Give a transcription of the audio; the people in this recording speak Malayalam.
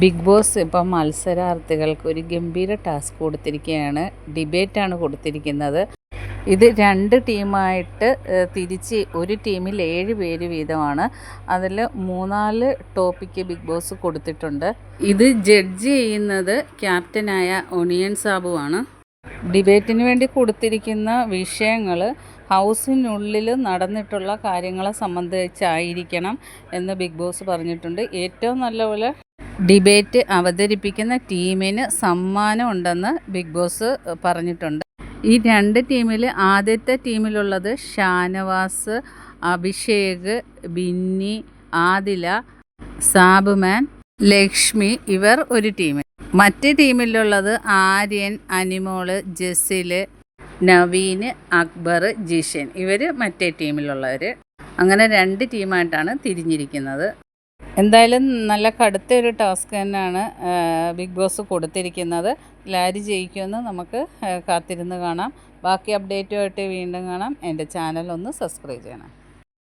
ബിഗ് ബോസ് ഇപ്പം മത്സരാർത്ഥികൾക്ക് ഒരു ഗംഭീര ടാസ്ക് കൊടുത്തിരിക്കുകയാണ്. ഡിബേറ്റാണ് കൊടുത്തിരിക്കുന്നത്. ഇത് രണ്ട് ടീമായിട്ട് തിരിച്ച് ഒരു ടീമിൽ ഏഴ് പേര് വീതമാണ്. അതിൽ മൂന്നാൽ ടോപ്പിക്ക് ബിഗ് ബോസ് കൊടുത്തിട്ടുണ്ട്. ഇത് ജഡ്ജ് ചെയ്യുന്നത് ക്യാപ്റ്റനായ ഒണിയൻ സാബുവാണ്. ഡിബേറ്റിന് വേണ്ടി കൊടുത്തിരിക്കുന്ന വിഷയങ്ങൾ ഹൗസിനുള്ളിൽ നടന്നിട്ടുള്ള കാര്യങ്ങളെ സംബന്ധിച്ചായിരിക്കണം എന്ന് ബിഗ് ബോസ് പറഞ്ഞിട്ടുണ്ട്. ഏറ്റവും നല്ലപോലെ ഡിബേറ്റ് അവതരിപ്പിക്കുന്ന ടീമിന് സമ്മാനം ഉണ്ടെന്ന് ബിഗ് ബോസ് പറഞ്ഞിട്ടുണ്ട്. ഈ രണ്ട് ടീമിൽ ആദ്യത്തെ ടീമിലുള്ളത് ഷാനവാസ് അഭിഷേക് ബിന്നി ആദില സാബുമാൻ ലക്ഷ്മി ഇവർ ഒരു ടീമിൽ മറ്റ് ടീമിലുള്ളത് ആര്യൻ അനിമോൾ ജസിൽ നവീൻ അക്ബർ ജിഷൻ. ഇവർ മറ്റേ ടീമിലുള്ളവർ അങ്ങനെ രണ്ട് ടീമായിട്ടാണ് തിരിഞ്ഞിരിക്കുന്നത്. എന്തായാലും നല്ല കടുത്ത ഒരു ടാസ്ക് തന്നെയാണ് ബിഗ് ബോസ് കൊടുത്തിരിക്കുന്നത്. ലാരി ജയിക്കുമെന്ന് നമുക്ക് കാത്തിരുന്ന് കാണാം. ബാക്കി അപ്ഡേറ്റുമായിട്ട് വീണ്ടും കാണാം. എന്റെ ചാനൽ ഒന്ന് സബ്സ്ക്രൈബ് ചെയ്യണം.